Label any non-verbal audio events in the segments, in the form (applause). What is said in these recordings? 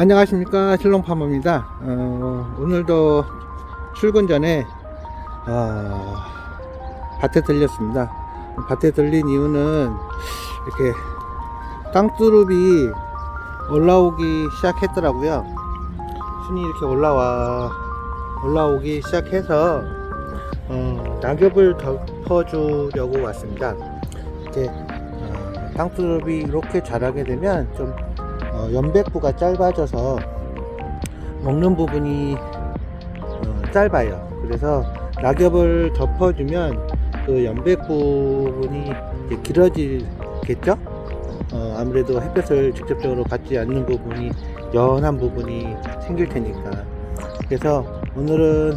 안녕하십니까. 실롱파머입니다. 어, 오늘도 출근 전에 어, 밭에 들렸습니다. 밭에 들린 이유는 이렇게 땅두릅이 올라오기 시작했더라고요. 순이 이렇게 올라와 올라오기 시작해서 어, 낙엽을 덮어주려고 왔습니다. 이렇게 어, 땅두릅이 이렇게 자라게 되면 좀 어, 연백부가 짧아져서 먹는 부분이 어, 짧아요. 그래서 낙엽을 덮어주면 그 연백 부분이 길어지겠죠? 어, 아무래도 햇볕을 직접적으로 받지 않는 부분이 연한 부분이 생길 테니까. 그래서 오늘은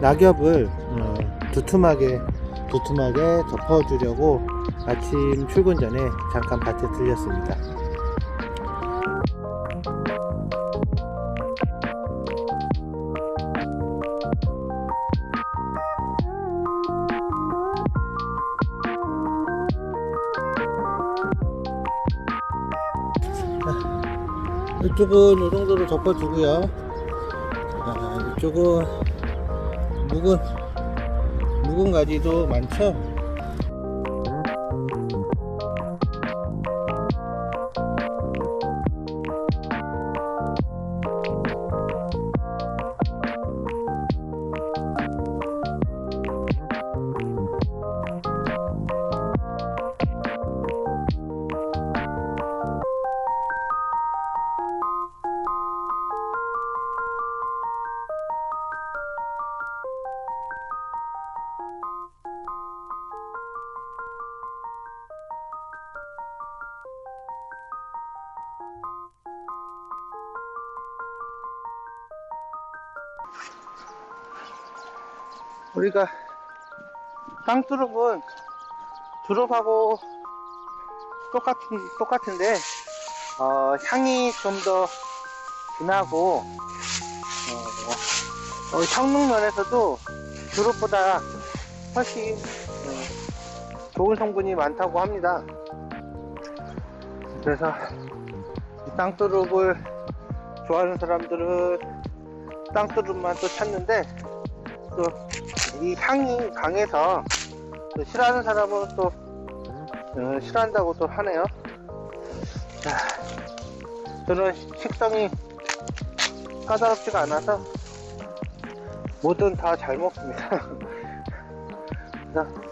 낙엽을 어, 두툼하게 두툼하게 덮어주려고 아침 출근 전에 잠깐 밭에 들렸습니다. 이쪽은 이 정도로 덮어주고요. 아, 이쪽은 묵은 묵은 가지도 많죠. 우리가 땅두릅은 두릅하고 똑같은 똑같은데 어, 향이 좀 더 진하고 어, 어, 성능 면에서도 두릅보다 훨씬 어, 좋은 성분이 많다고 합니다. 그래서 이 땅두릅을 좋아하는 사람들은 땅두릅만 또 찾는데 또 이 향이 강해서 또 싫어하는 사람은 또 어, 싫어한다고 또 하네요. 자, 저는 식성이 까다롭지가 않아서 뭐든 다 잘 먹습니다. (laughs)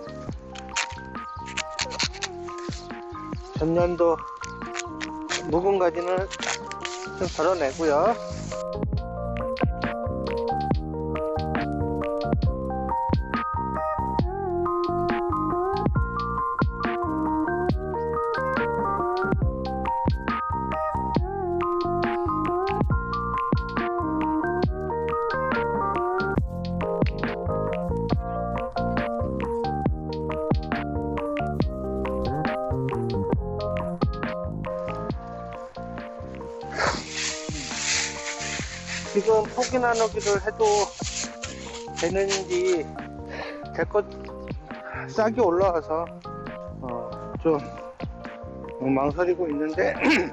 전년도 묵은 가지는 좀 덜어내고요. 지금 포기 나누기를 해도 되는지 제것 싹이 올라와서 어, 좀 망설이고 있는데 (clears throat)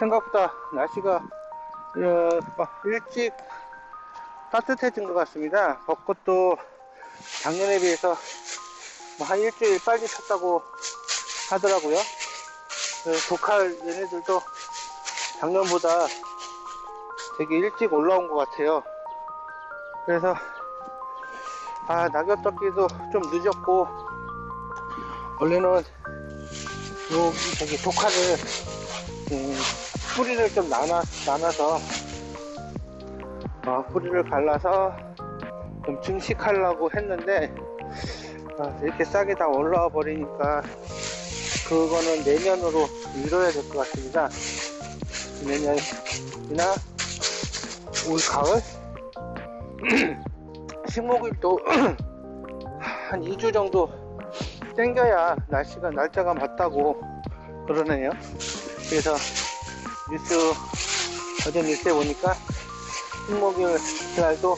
생각보다 날씨가 어, 막 일찍 따뜻해진 것 같습니다. 벚꽃도 작년에 비해서 뭐한 일주일 빨리 폈다고 하더라고요. 그 독할 얘네들도 작년보다 되게 일찍 올라온 것 같아요. 그래서 아 낙엽 덮기도 좀 늦었고 원래는 요 저기 독화를 음, 뿌리를 좀 나눠 나눠서 어, 뿌리를 갈라서 좀 증식하려고 했는데 아, 이렇게 싹이 다 올라와 버리니까 그거는 내년으로 미뤄야 될 것 같습니다. 내년이나 올 가을 (clears throat) 식목일도 (clears throat) 한 2주 정도 땡겨야 날씨가 날짜가 맞다고 그러네요. 그래서 뉴스 어제 뉴스에 보니까 식목일 날도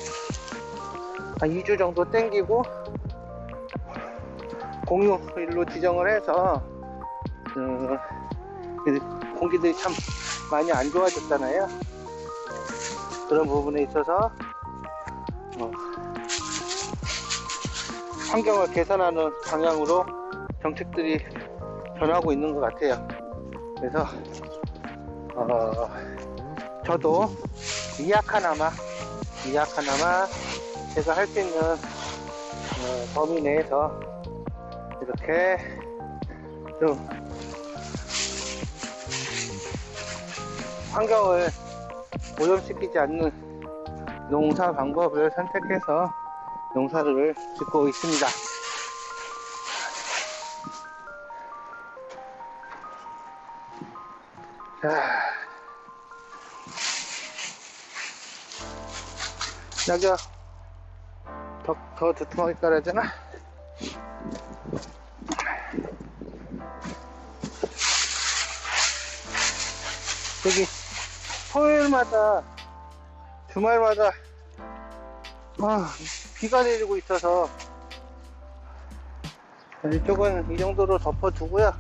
한 2주 정도 땡기고 공휴일로 지정을 해서 어, 그 공기들이 참 많이 안 좋아졌잖아요. 그런 부분에 있어서 어, 환경을 개선하는 방향으로 정책들이 변하고 있는 것 같아요. 그래서 어, 저도 이약 하나마 이약 하나마 제가 할 수 있는 어, 범위 내에서 이렇게 좀 환경을 오염시키지 않는 농사 방법을 선택해서 농사를 짓고 있습니다. 자, 여기요. 더, 더 두툼하게 깔아야 되나? 여기 토요일마다 주말마다 아, 비가 내리고 있어서 이쪽은 이 정도로 덮어두고요.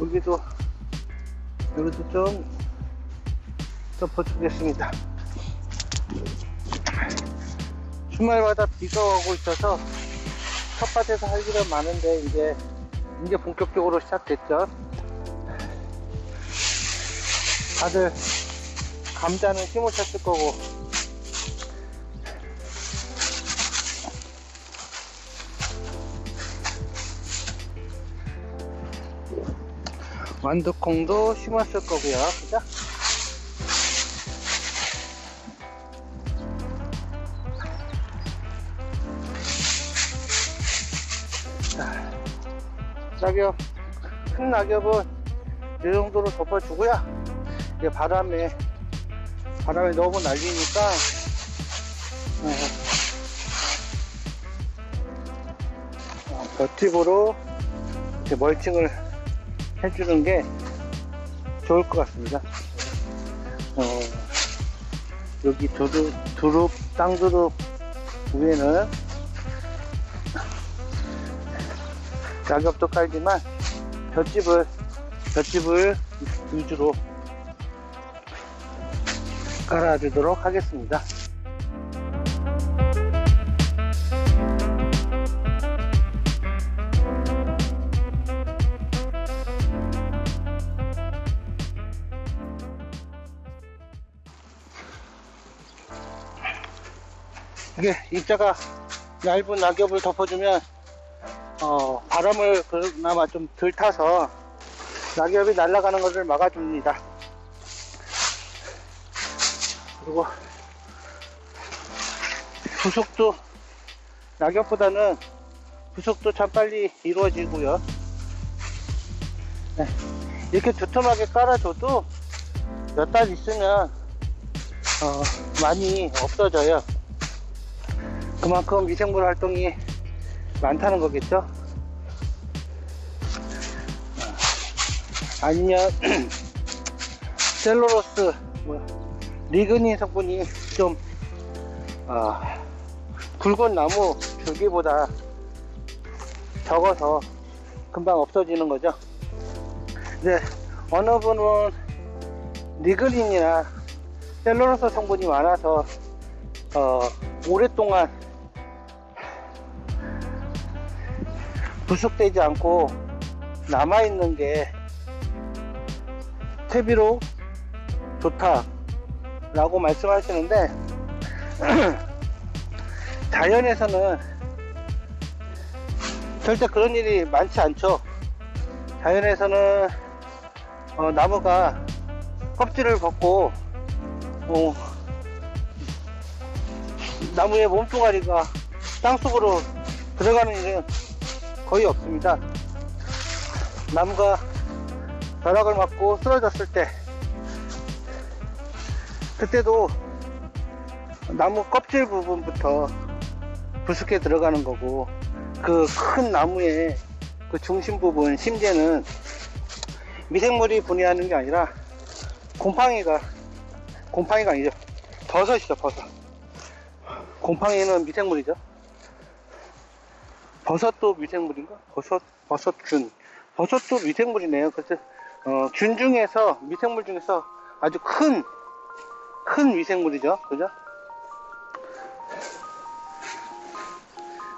여기도 여기도 좀 덮어주겠습니다. 주말마다 비가 오고 있어서 텃밭에서 할 일은 많은데 이제 이제 본격적으로 시작됐죠. 다들 감자는 심으셨을 거고 완두콩도 심었을 거고요. 그죠? 자, 낙엽, 큰 낙엽은 이 정도로 덮어주고요. 이제 바람에, 바람에 너무 날리니까, 어, 어, 볏짚으로 이렇게 멀칭을 해주는 게 좋을 것 같습니다. 어, 여기 두릅, 두릅, 땅두릅 위에는 낙엽도 깔지만 볏짚을 볏짚을 위주로 깔아주도록 하겠습니다. 이게 입자가 얇은 낙엽을 덮어주면 어, 바람을 그나마 좀 덜 타서 낙엽이 날아가는 것을 막아줍니다. 그리고 부속도 낙엽보다는 부속도 참 빨리 이루어지고요. 네, 이렇게 두툼하게 깔아줘도 몇 달 있으면 어, 많이 없어져요. 그만큼 미생물 활동이 많다는 거겠죠? 아니면 (clears throat) 셀로로스 뭐 리그닌 성분이 좀 어, 굵은 나무 줄기보다 적어서 금방 없어지는 거죠. 근데 어느 분은 리그닌이나 셀로로스 성분이 많아서 어, 오랫동안 부숙되지 않고 남아있는 게 퇴비로 좋다 라고 말씀하시는데 (clears throat) 자연에서는 절대 그런 일이 많지 않죠. 자연에서는 어, 나무가 껍질을 벗고 어, 나무의 몸뚱아리가 땅속으로 들어가는 일은 거의 없습니다. 나무가 벼락을 맞고 쓰러졌을 때 그때도 나무 껍질 부분부터 부숙해 들어가는 거고 그 큰 나무의 그 중심 부분 심재는 미생물이 분해하는 게 아니라 곰팡이가 곰팡이가 아니죠 버섯이죠 버섯 곰팡이는 미생물이죠 버섯도 미생물인가? 버섯, 버섯균. 버섯도 미생물이네요. 그래서, 어, 균 중에서, 미생물 중에서 아주 큰, 큰 미생물이죠. 그죠?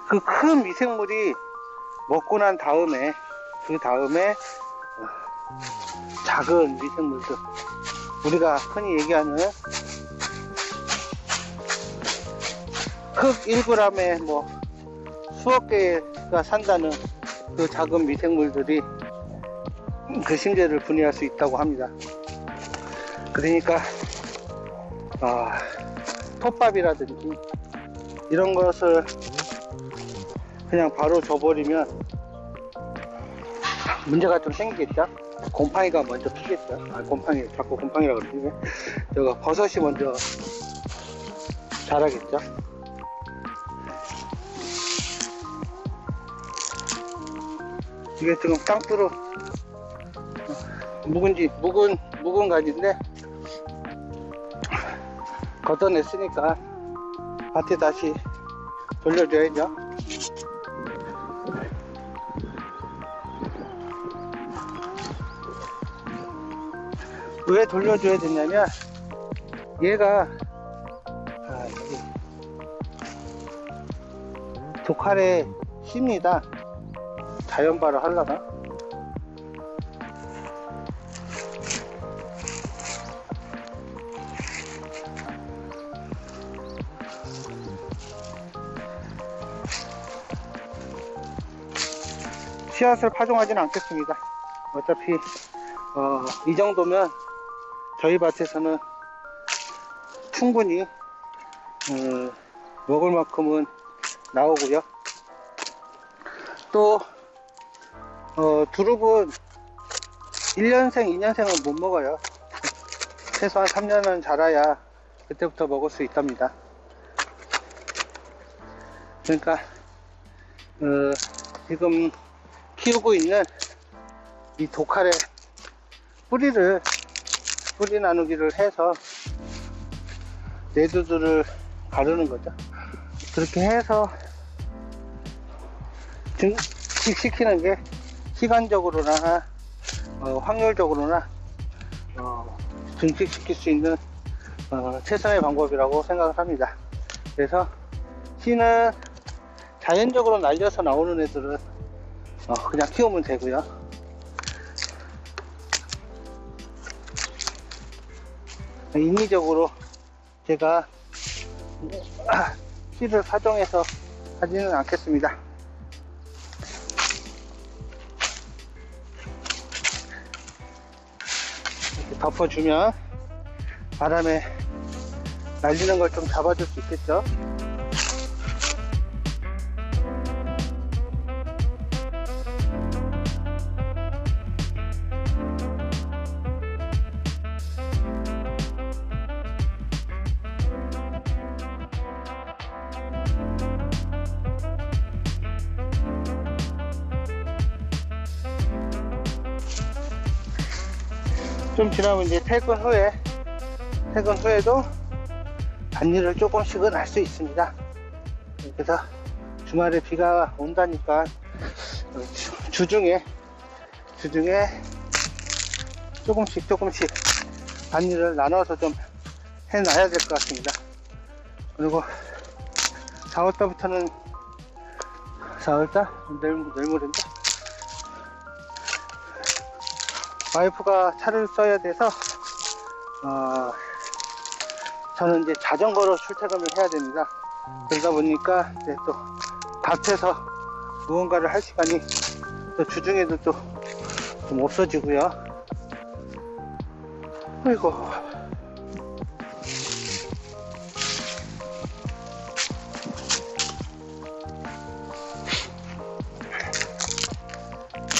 그 큰 미생물이 먹고 난 다음에, 그 다음에, 어, 작은 미생물들. 우리가 흔히 얘기하는 흙 1g에 뭐 수억 개가 산다는 그 작은 미생물들이 그 심재를 분해할 수 있다고 합니다. 그러니까 아, 톱밥이라든지 이런 것을 그냥 바로 줘버리면 문제가 좀 생기겠죠? 곰팡이가 먼저 피겠죠? 아, 곰팡이, 자꾸 곰팡이라고 그러네. 저거 버섯이 먼저 자라겠죠? 이게 지금 땅두루 묵은지, 묵은, 묵은 가지인데 걷어냈으니까 밭에 다시 돌려줘야죠. 왜 돌려줘야 되냐면 얘가 아, 독칼에 씁니다 자연발을 하려나? 씨앗을 파종하지는 않겠습니다 어차피 어, 이 정도면 저희 밭에서는 충분히 어, 먹을 만큼은 나오고요. 또 어, 두릅은 1년생, 2년생은 못 먹어요. 최소한 3년은 자라야 그때부터 먹을 수 있답니다. 그러니까 어, 지금 키우고 있는 이 독칼의 뿌리를 뿌리 나누기를 해서 내두들을 가르는 거죠. 그렇게 해서 증식시키는 게 시간적으로나 어, 확률적으로나 어, 증식시킬 수 있는 어, 최선의 방법이라고 생각을 합니다. 그래서 씨는 자연적으로 날려서 나오는 애들은 어, 그냥 키우면 되고요. 인위적으로 제가 (clears throat) 씨를 파종해서 하지는 않겠습니다. 이렇게 덮어주면 바람에 날리는 걸 좀 잡아줄 수 있겠죠. 좀 지나면 이제 퇴근 후에 퇴근 후에도 밭일을 조금씩은 할 수 있습니다. 그래서 주말에 비가 온다니까 어, 주- 주중에 주중에 조금씩 조금씩 밭일을 나눠서 좀 해놔야 될 것 같습니다. 그리고 4월달부터는 4월달 내일 내일 모레인데 와이프가 차를 써야 돼서 어, 저는 이제 자전거로 출퇴근을 해야 됩니다. 그러다 보니까 이제 또 밭에서 무언가를 할 시간이 또 주중에도 또 좀 없어지고요. 아이고.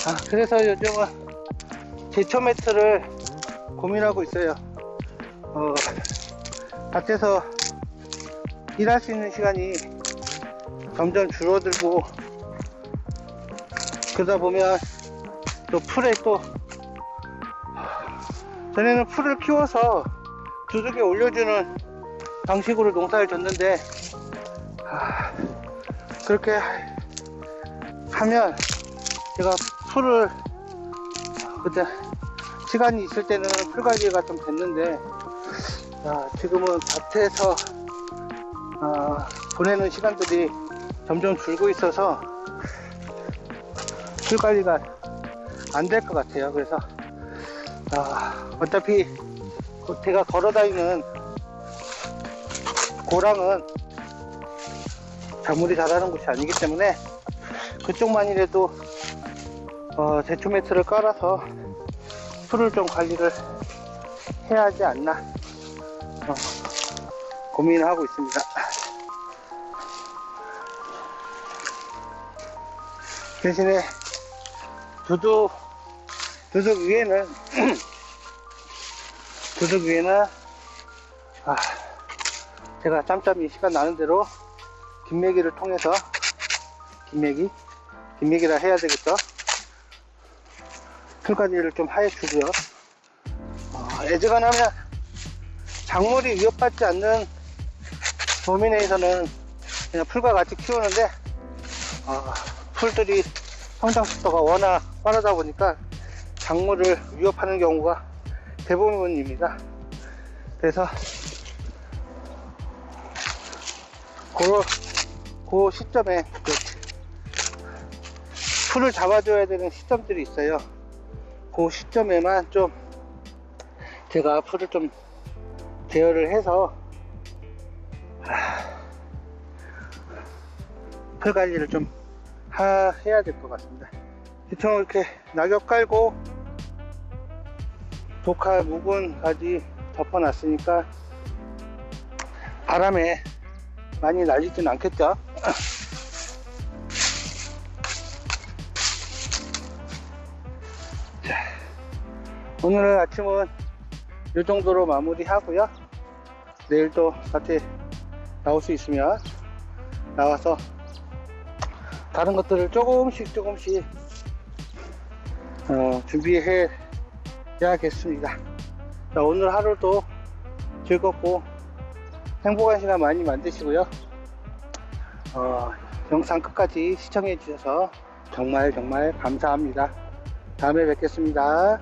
아, 그래서 요즘은 제초 매트를 고민하고 있어요. 어, 밭에서 일할 수 있는 시간이 점점 줄어들고 그러다 보면 또 풀에 또 전에는 풀을 키워서 두둑에 올려주는 방식으로 농사를 졌는데 아, 그렇게 하면 제가 풀을 그때 시간이 있을 때는 풀 관리가 좀 됐는데 아, 지금은 밭에서 아, 보내는 시간들이 점점 줄고 있어서 풀 관리가 안 될 것 같아요. 그래서 아, 어차피 그 제가 걸어 다니는 고랑은 작물이 자라는 곳이 아니기 때문에 그쪽만이라도 어, 대추 매트를 깔아서 풀을 좀 관리를 해야 하지 않나. 어, 고민을 하고 있습니다. 대신에 두둑 두둑 위에는 (clears throat) 두둑 위에는 아, 제가 짬짬이 시간 나는 대로 김매기를 통해서 김매기? 김매기라 해야 되겠죠 풀가지를 좀 하여주고요 어, 애즈간하면 작물이 위협받지 않는 범위 내에서는 그냥 풀과 같이 키우는데 어, 풀들이 성장 속도가 워낙 빠르다 보니까 작물을 위협하는 경우가 대부분입니다 그래서 그, 그 시점에 그 풀을 잡아줘야 되는 시점들이 있어요. 그 시점에만 좀 제가 풀을 좀 제어를 해서 하, 풀 관리를 좀 하, 해야 될 것 같습니다. 대충 이렇게 낙엽 깔고 독화 묵은까지 덮어놨으니까 바람에 많이 날리진 않겠죠? 오늘 아침은 이 정도로 마무리 하고요. 내일 또 밭에 나올 수 있으면 나와서 다른 것들을 조금씩 조금씩 어, 준비해 야겠습니다. 자, 오늘 하루도 즐겁고 행복한 시간 많이 만드시고요. 어, 영상 끝까지 시청해 주셔서 정말 정말 감사합니다. 다음에 뵙겠습니다.